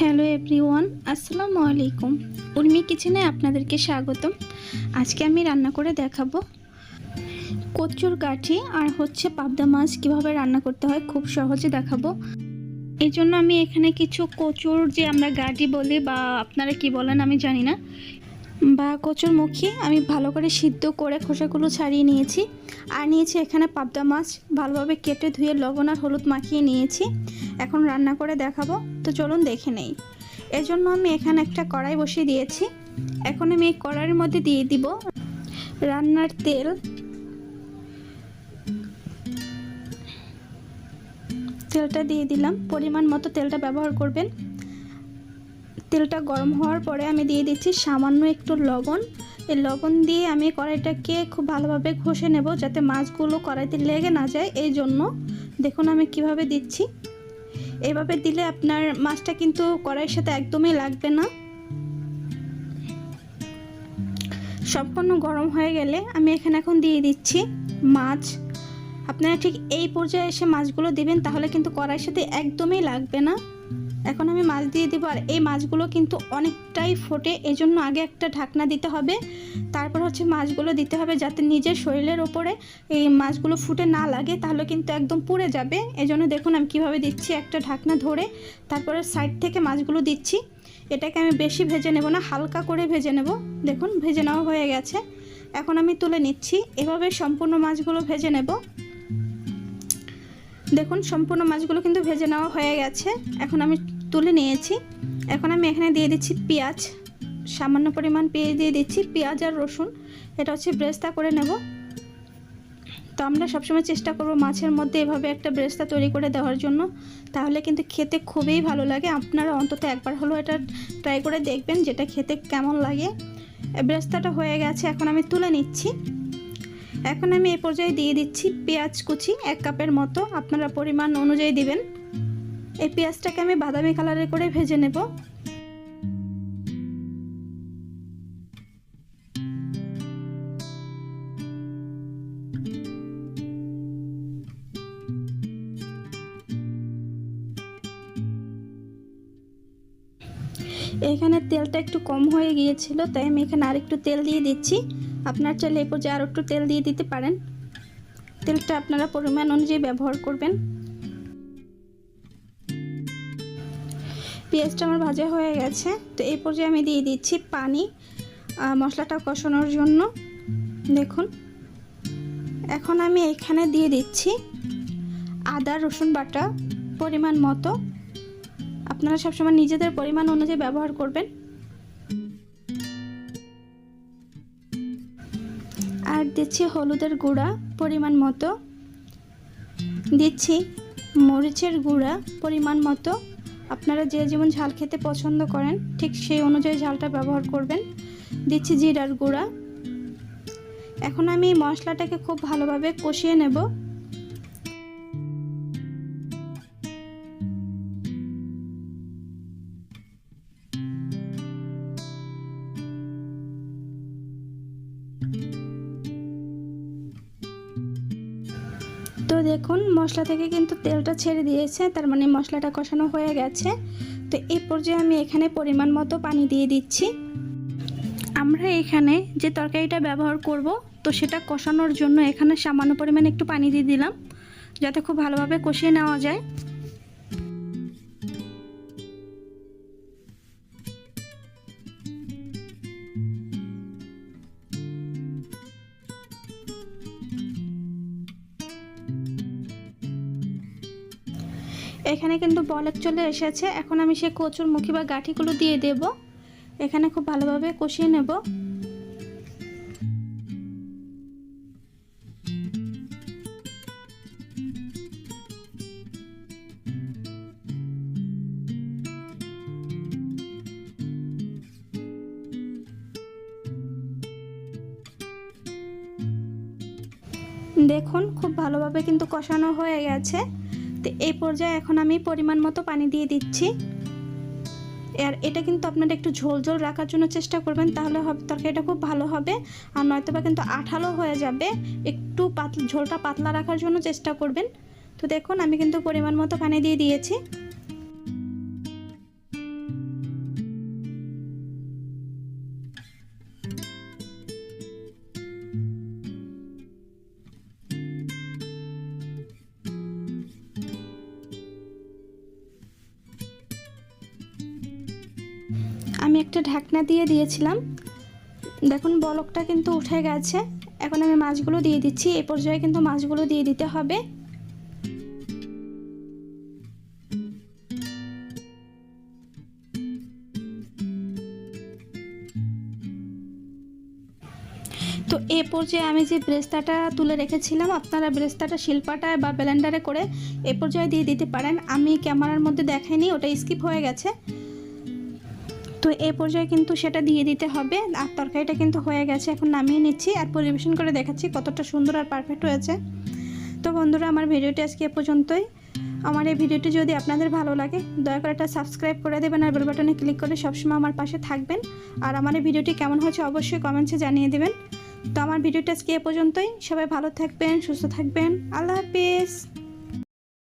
Hello everyone, আসসালামু আলাইকুম। উর্মি কিচেনে আপনাদেরকে স্বাগতম। আজকে আমি রান্না করে দেখাবো কচুর গাঠি আর হচ্ছে পাবদা মাছ কীভাবে রান্না করতে হয় খুব সহজে দেখাবো। এই জন্য আমি এখানে কিছু কচুর যে আমরা গাঠি বলি বা আপনারা কি বলেন আমি জানি না। বা কচুর মুখী আমি ভালো করে সিদ্ধ করে খোসাগুলো ছাড়িয়ে নিয়েছি। আর নিয়েছি এখানে পাবদা মাছ। ভালোভাবে কেটে ধুয়ে লবণ আর হলুদ মাখিয়ে নিয়েছি। এখন রান্না করে দেখাবো। তো চলুন দেখে নেই। এর জন্য আমি এখানে একটা কড়াই বসিয়ে দিয়েছি। এখন আমি এই কড়াইয়ের মধ্যে দিয়ে দিব রান্নার তেল। তেলটা দিয়ে দিলাম। পরিমাণ মতো তেলটা ব্যবহার করবেন। তেলটা গরম হওয়ার পরে আমি দিয়ে দিচ্ছি সামান্য একটু লবণ। এই লবণ দিয়ে আমি কড়াইটাকে খুব ভালোভাবে ঘষে নেব যাতে মাছগুলো কড়াইতে লেগে না যায়। এই জন্য দেখুন আমি কীভাবে দিচ্ছি। এভাবে দিলে আপনার মাছটা কিন্তু কড়াইয়ের সাথে একদমই লাগবে না। সম্পূর্ণ গরম হয়ে গেলে আমি এখানে এখন দিয়ে দিচ্ছি মাছ। আপনারা ঠিক এই পর্যায়ে এসে মাছগুলো দিবেন তাহলে কিন্তু কড়াইয়ের সাথে একদমই লাগবে না। এখন আমি মাছ দিয়ে দেবো। আর এই মাছগুলো কিন্তু অনেকটাই ফোটে এই জন্য আগে একটা ঢাকনা দিতে হবে। তারপর হচ্ছে মাছগুলো দিতে হবে যাতে নিজের শরীরের ওপরে এই মাছগুলো ফুটে না লাগে, তাহলে কিন্তু একদম পুড়ে যাবে। এই জন্য দেখুন আমি কীভাবে দিচ্ছি একটা ঢাকনা ধরে। তারপরে সাইড থেকে মাছগুলো দিচ্ছি। এটাকে আমি বেশি ভেজে নেব না, হালকা করে ভেজে নেব। দেখুন, ভেজে নেওয়া হয়ে গেছে। এখন আমি তুলে নিচ্ছি। এভাবে সম্পূর্ণ মাছগুলো ভেজে নেব। দেখুন, সম্পূর্ণ মাছগুলো কিন্তু ভেজে নেওয়া হয়ে গেছে। এখন আমি তুলে নিয়েছি। এখন আমি এখানে দিয়ে দিচ্ছি পেঁয়াজ। সামান্য পরিমাণ পেঁয়াজ দিয়ে দিচ্ছি, পেঁয়াজ আর রসুন। এটা হচ্ছে ব্রেস্তা করে নেব। তো আমরা সবসময় চেষ্টা করব মাছের মধ্যে এভাবে একটা ব্রেস্তা তৈরি করে দেওয়ার জন্য। তাহলে কিন্তু খেতে খুবই ভালো লাগে। আপনারা অন্তত একবার হলেও এটা ট্রাই করে দেখবেন, যেটা খেতে কেমন লাগে। ব্রেস্তাটা হয়ে গেছে। এখন আমি তুলে নিচ্ছি। এখন আমি এ পর্যায়ে দিয়ে দিচ্ছি পেঁয়াজ কুচি এক কাপের মতো। আপনারা পরিমাণ অনুযায়ী দিবেন। এই পেঁয়াজটাকে আমি বাদামি কালারের করে ভেজে নেব। এখানে তেলটা একটু কম হয়ে গিয়েছিল, তাই আমি এখানে আরেকটু তেল দিয়ে দিচ্ছি। আপনার চাইলে এই পর্যায়ে আরও একটু তেল দিয়ে দিতে পারেন। তেলটা আপনারা পরিমাণ অনুযায়ী ব্যবহার করবেন। পেঁয়াজটা আমার ভাজা হয়ে গেছে। তো এই পর্যায়ে আমি দিয়ে দিচ্ছি পানি মশলাটা কষানোর জন্য। দেখুন, এখন আমি এখানে দিয়ে দিচ্ছি আদা, রসুন বাটা পরিমাণ মতো। আপনারা সবসময় নিজেদের পরিমাণ অনুযায়ী ব্যবহার করবেন। আর দিচ্ছি হলুদের গুঁড়া পরিমাণ মতো। দিচ্ছি মরিচের গুঁড়া পরিমাণ মতো। আপনারা যে যেমন ঝাল খেতে পছন্দ করেন, ঠিক সেই অনুযায়ী ঝালটা ব্যবহার করবেন। দিচ্ছি জিরার গুঁড়া। এখন আমি এই মশলাটাকে খুব ভালোভাবে কষিয়ে নেব। দেখুন, মশলা থেকে কিন্তু তেলটা ছেড়ে দিয়েছে, তার মানে মশলাটা কষানো হয়ে গেছে। তো এই পর্যায়ে আমি এখানে পরিমাণ মতো পানি দিয়ে দিচ্ছি। আমরা এখানে যে তরকারিটা ব্যবহার করব, তো সেটা কষানোর জন্য এখানে সামান্য পরিমাণে একটু পানি দিয়ে দিলাম, যাতে খুব ভালোভাবে কষিয়ে নেওয়া যায়। এখানে কিন্তু বলেক চলে এসেছে। এখন আমি সে কচুর মুখি বা গাঠিগুলো দিয়ে দেব। এখানে খুব ভালোভাবে কষিয়ে নেব। দেখুন, খুব ভালোভাবে কিন্তু কষানো হয়ে গেছে। তো এই পর্যায়ে এখন আমি পরিমাণ মতো পানি দিয়ে দিচ্ছি। আর এটা কিন্তু আপনারা একটু ঝোল ঝোল রাখার জন্য চেষ্টা করবেন, তাহলে হবে তরকারিটা খুব ভালো হবে। আর নয়তো বা কিন্তু আঠালো হয়ে যাবে। একটু পাতলা ঝোলটা পাতলা রাখার জন্য চেষ্টা করবেন। তো দেখুন, আমি কিন্তু পরিমাণ মতো পানি দিয়ে দিয়েছি। আমি একটা ঢাকনা দিয়ে দিয়েছিলাম। দেখুন, বলকটা কিন্তু উঠে গেছে। এখন আমি মাছগুলো দিয়ে দিচ্ছি। এই পর্যায়ে কিন্তু মাছগুলো দিয়ে দিতে হবে। তো এ পর্যায়ে আমি যে ব্রেস্তাটা তুলে রেখেছিলাম, আপনারা ব্রেস্তাটা শিল্পাটায় বা ব্লেন্ডারে করে এ পর্যায়ে দিয়ে দিতে পারেন। আমি ক্যামেরার মধ্যে দেখাইনি ওটা স্কিপ হয়ে গেছে। তো এ পর্যায়ে কিন্তু সেটা দিয়ে দিতে হবে। আর তরকারিটা কিন্তু হয়ে গেছে, এখন নামিয়ে নিচ্ছি। আর পরিবেশন করে দেখাচ্ছি কতটা সুন্দর আর পারফেক্ট হয়েছে। তো বন্ধুরা, আমার ভিডিওটি আজকে এ পর্যন্তই। আমার এই ভিডিওটি যদি আপনাদের ভালো লাগে, দয়া করে একটা সাবস্ক্রাইব করে দেবেন আর বেল বাটনে ক্লিক করে সবসময় আমার পাশে থাকবেন। আর আমার এই ভিডিওটি কেমন হয়েছে অবশ্যই কমেন্টসে জানিয়ে দেবেন। তো আমার ভিডিওটা আজকে এ পর্যন্তই। সবাই ভালো থাকবেন, সুস্থ থাকবেন। আল্লাহ হাফিজ।